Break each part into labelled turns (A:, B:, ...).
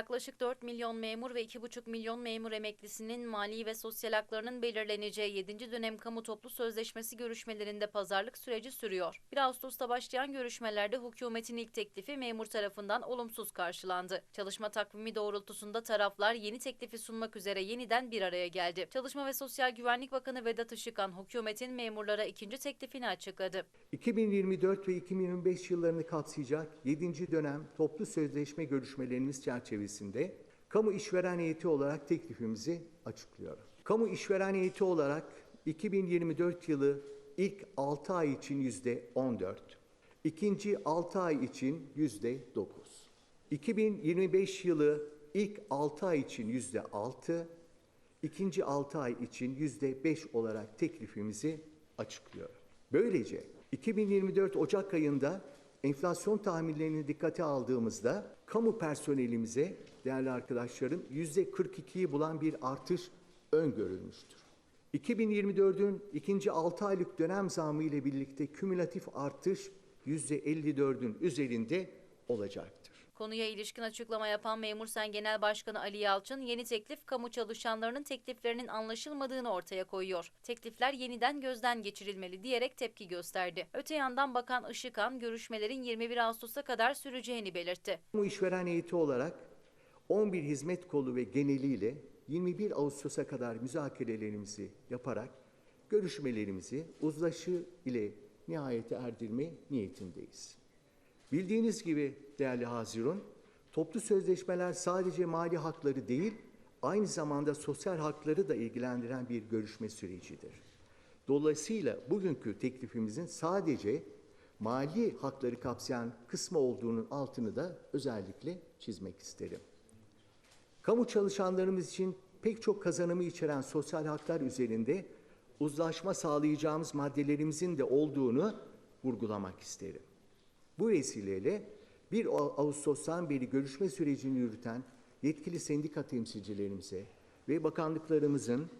A: yaklaşık 4 milyon memur ve 2,5 milyon memur emeklisinin mali ve sosyal haklarının belirleneceği 7. dönem kamu toplu sözleşmesi görüşmelerinde pazarlık süreci sürüyor. 1 Ağustos'ta başlayan görüşmelerde hükümetin ilk teklifi memur tarafından olumsuz karşılandı. Çalışma takvimi doğrultusunda taraflar yeni teklifi sunmak üzere yeniden bir araya geldi. Çalışma ve Sosyal Güvenlik Bakanı Vedat Işıkhan hükümetin memurlara ikinci teklifini açıkladı.
B: 2024 ve 2025 yıllarını kapsayacak 7. dönem toplu sözleşme görüşmelerimiz çerçevesinde kamu işveren heyeti olarak teklifimizi açıklıyorum. Kamu işveren heyeti olarak 2024 yılı ilk 6 ay için yüzde 14, ikinci 6 ay için yüzde 9, 2025 yılı ilk 6 ay için yüzde 6, ikinci 6 ay için yüzde 5 olarak teklifimizi açıklıyorum. Böylece 2024 Ocak ayında enflasyon tahminlerini dikkate aldığımızda kamu personelimize değerli arkadaşlarım yüzde 42'yi bulan bir artış öngörülmüştür. 2024'ün ikinci 6 aylık dönem zammı ile birlikte kümülatif artış yüzde 54'ün üzerinde olacaktır.
A: Konuya ilişkin açıklama yapan Memur Sen Genel Başkanı Ali Yalçın, yeni teklif kamu çalışanlarının tekliflerinin anlaşılmadığını ortaya koyuyor. Teklifler yeniden gözden geçirilmeli diyerek tepki gösterdi. Öte yandan Bakan Işıkhan, görüşmelerin 21 Ağustos'a kadar süreceğini belirtti.
B: Kamu işveren heyeti olarak 11 hizmet kolu ve geneliyle 21 Ağustos'a kadar müzakerelerimizi yaparak görüşmelerimizi uzlaşı ile nihayete erdirme niyetindeyiz. Bildiğiniz gibi değerli Hazirun, toplu sözleşmeler sadece mali hakları değil, aynı zamanda sosyal hakları da ilgilendiren bir görüşme sürecidir. Dolayısıyla bugünkü teklifimizin sadece mali hakları kapsayan kısmı olduğunun altını da özellikle çizmek isterim. Kamu çalışanlarımız için pek çok kazanımı içeren sosyal haklar üzerinde uzlaşma sağlayacağımız maddelerimizin de olduğunu vurgulamak isterim. Bu vesileyle 1 Ağustos'tan beri görüşme sürecini yürüten yetkili sendika temsilcilerimize ve bakanlıklarımızın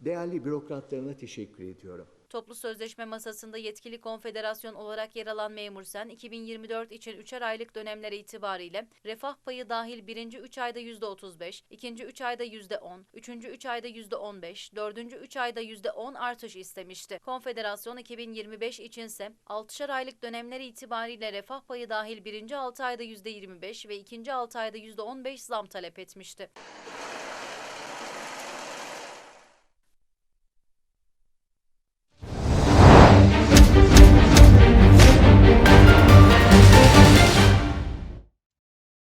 B: değerli bürokratlarına teşekkür ediyorum.
A: Toplu sözleşme masasında yetkili konfederasyon olarak yer alan Memur Sen, 2024 için 3'er aylık dönemler itibariyle refah payı dahil birinci 3 ayda %35, ikinci 3 ayda %10, üçüncü 3 ayda %15, dördüncü 3 ayda %10 artış istemişti. Konfederasyon 2025 içinse 6'şer aylık dönemler itibariyle refah payı dahil birinci 6 ayda %25 ve ikinci 6 ayda %15 zam talep etmişti.